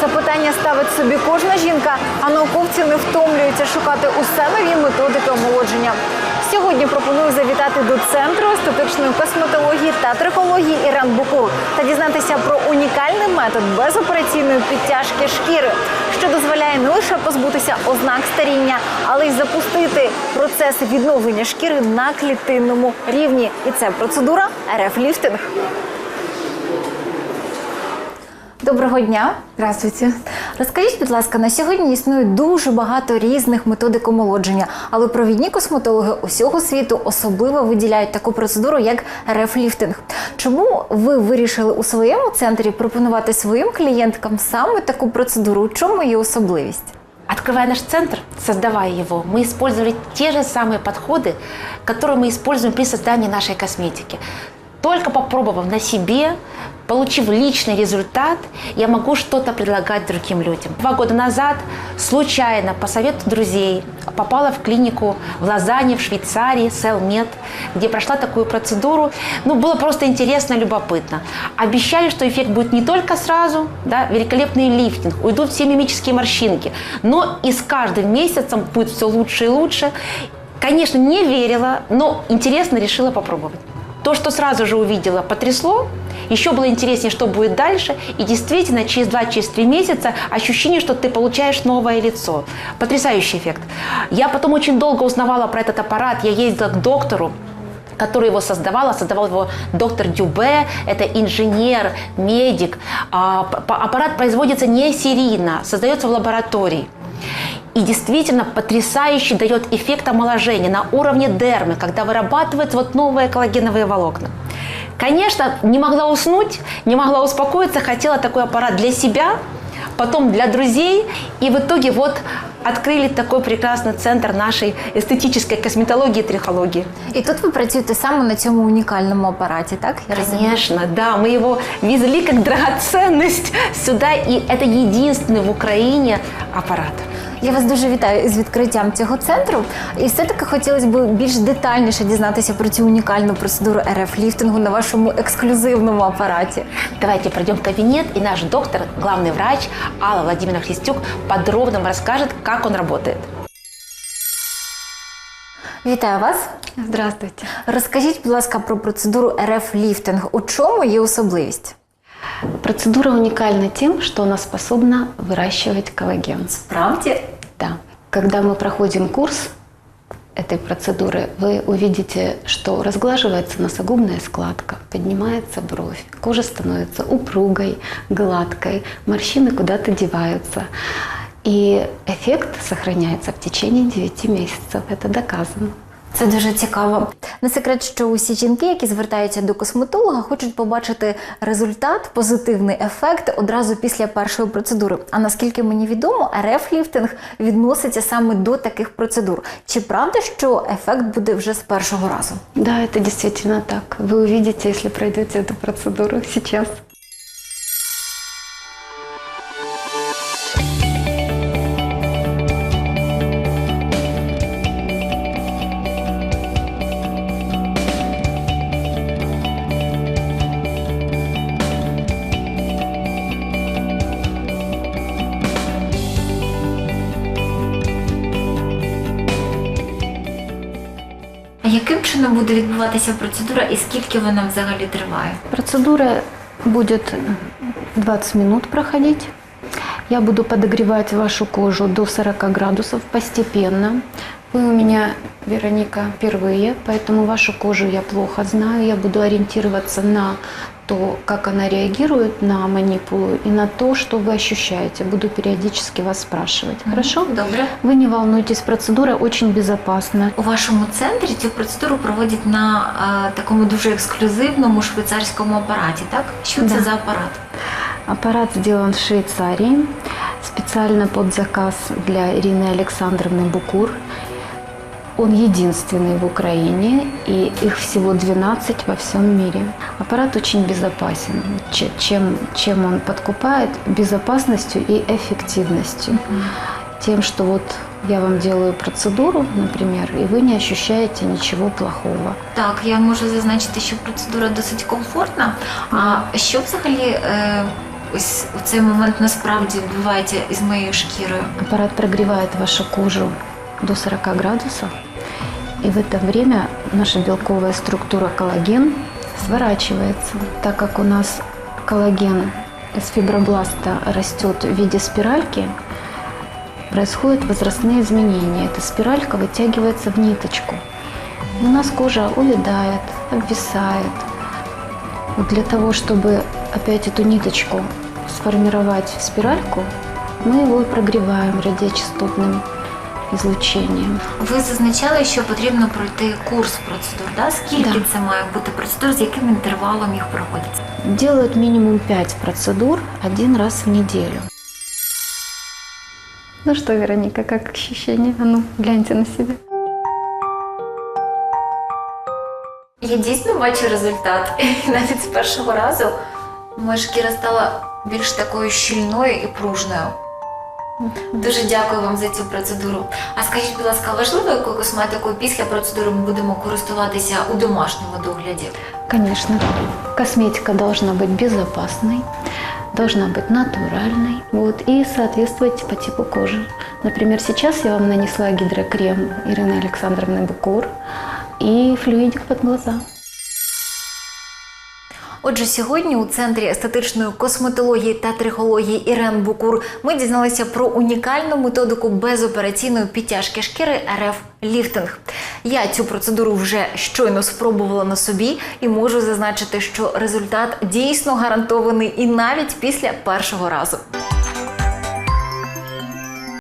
Це питання ставить собі кожна жінка, а науковці не втомлюються шукати усе нові методики омолодження. Сьогодні пропоную завітати до центру естетичної косметології та трихології Іран Букур та дізнатися про унікальний метод безопераційної підтяжки шкіри, що дозволяє не лише позбутися ознак старіння, але й запустити процес відновлення шкіри на клітинному рівні. І це процедура РФ ліфтинг. Доброго дня. Здравствуйте. Розкажіть, будь ласка, на сьогодні існує дуже багато різних методик омолодження, але провідні косметологи усього світу особливо виділяють таку процедуру, як РФ-ліфтинг. Чому ви вирішили у своєму центрі пропонувати своїм клієнткам саме таку процедуру? У чому її особливість? Открывая наш центр, создавая его, мы использовали те же самые подходы, которые мы используем при создании нашей косметики. Только попробовав на себе, получив личный результат, я могу что-то предлагать другим людям. Два года назад случайно, по совету друзей, попала в клинику в Лозанне, в Швейцарии, Селмед, где прошла такую процедуру. Ну, было просто интересно, любопытно. Обещали, что эффект будет не только сразу, да, великолепный лифтинг, уйдут все мимические морщинки, но и с каждым месяцем будет все лучше и лучше. Конечно, не верила, но интересно решила попробовать. То, что сразу же увидела, потрясло. Еще было интереснее, что будет дальше. И действительно, через 2-3 месяца ощущение, что ты получаешь новое лицо. Потрясающий эффект. Я потом очень долго узнавала про этот аппарат. Я ездила к доктору, который его создавала, создавал его доктор Дюбе, это инженер, медик. А, Аппарат производится не серийно, создается в лаборатории И действительно потрясающий дает эффект омоложения на уровне дермы, когда вырабатываются вот новые коллагеновые волокна. Конечно, не могла уснуть, не могла успокоиться, хотела такой аппарат для себя, потом для друзей. И в итоге вот открыли такой прекрасный центр нашей эстетической косметологии и трихологии. І тут ви працюєте саме на цьому унікальному апараті, так? Я розумію? Конечно, да, мы его везли как драгоценность сюда, и это единственный в Украине аппарат. Я вас дуже вітаю із відкриттям цього центру. І все-таки хотілося б більш детальніше дізнатися про цю унікальну процедуру РФ-ліфтингу на вашому ексклюзивному апараті. Давайте пройдем в кабинет, и наш доктор, главный врач Алла Владимировна Христюк подробно вам расскажет, как он работает. Вітаю вас. Здравствуйте. Розкажіть, будь ласка, про процедуру РФ-ліфтинг. У чому її особливість? Процедура уникальна тем, что она способна выращивать коллаген. Справді? Да. Когда мы проходим курс этой процедуры, вы увидите, что разглаживается носогубная складка, поднимается бровь, кожа становится упругой, гладкой, морщины куда-то деваются. И эффект сохраняется в течение 9 месяцев. Это доказано. Це дуже цікаво. Не секрет, що усі жінки, які звертаються до косметолога, хочуть побачити результат, позитивний ефект одразу після першої процедури. А наскільки мені відомо, РФ-ліфтинг відноситься саме до таких процедур. Чи правда, що ефект буде вже з першого разу? Да, это действительно так. Вы увидите, если пройдете эту процедуру сейчас. яким чином буде відбуватися процедура і скільки вона взагалі триває? Процедура будет 20 минут проходить. Я буду подогревать вашу кожу до 40 градусов постепенно. Вы у меня, Вероника, впервые, поэтому вашу кожу я плохо знаю. Я буду ориентироваться на то, как она реагирует на манипулу и на то, что вы ощущаете. Буду периодически вас спрашивать. Хорошо? Добре. Вы не волнуйтесь, процедура очень безопасна. У вашому центрі цю процедуру проводять на е, такому дуже ексклюзивному швейцарському апараті, так? Що це Да. за апарат? Аппарат сделан в Швейцарии, специально под заказ для Ирины Александровны Букур. Он единственный в Украине, и их всего 12 во всем мире. Аппарат очень безопасен. Че- Чем, чем он подкупает? Безопасностью и эффективностью. Тем, что вот я вам делаю процедуру, например, и вы не ощущаете ничего плохого. Так, я можу зазначити, що процедура досить комфортна. А що взагалі е, ось у цей момент насправді відбувається із моєю шкірою? Аппарат прогревает вашу кожу до 40 градусов, и в это время наша белковая структура коллаген сворачивается. Так как у нас коллаген из фибробласта растет в виде спиральки, происходят возрастные изменения. Эта спиралька вытягивается в ниточку. И у нас кожа увядает, обвисает. Вот для того, чтобы опять эту ниточку сформировать в спиральку, мы его прогреваем радиочастотным излучением. Ви зазначали, що потрібно пройти курс процедур. Да? Скільки Да. це має бути процедур, з яким інтервалом їх проходять? Делают минимум 5 процедур один раз в неделю. Ну что, Вероника, как ощущения? А ну, гляньте на себя. Я дійсно бачу результат. І навіть з першого разу моя шкіра стала більш такою щільною і пружною. Дуже дякую вам за цю процедуру. А скажіть, будь ласка, важливо, якою косметикою після процедури ми будемо користуватися у домашньому догляді? Конечно, косметика должна быть безопасной, должна быть натуральной вот, и соответствовать по типу кожи. Например, сейчас я вам нанесла гидрокрем Ирины Александровны Букур и флюидик под глаза. Отже, сьогодні у центрі естетичної косметології та трихології Ірен Букур ми дізналися про унікальну методику безопераційної підтяжки шкіри РФ ліфтинг. Я цю процедуру вже щойно спробувала на собі і можу зазначити, що результат дійсно гарантований і навіть після першого разу.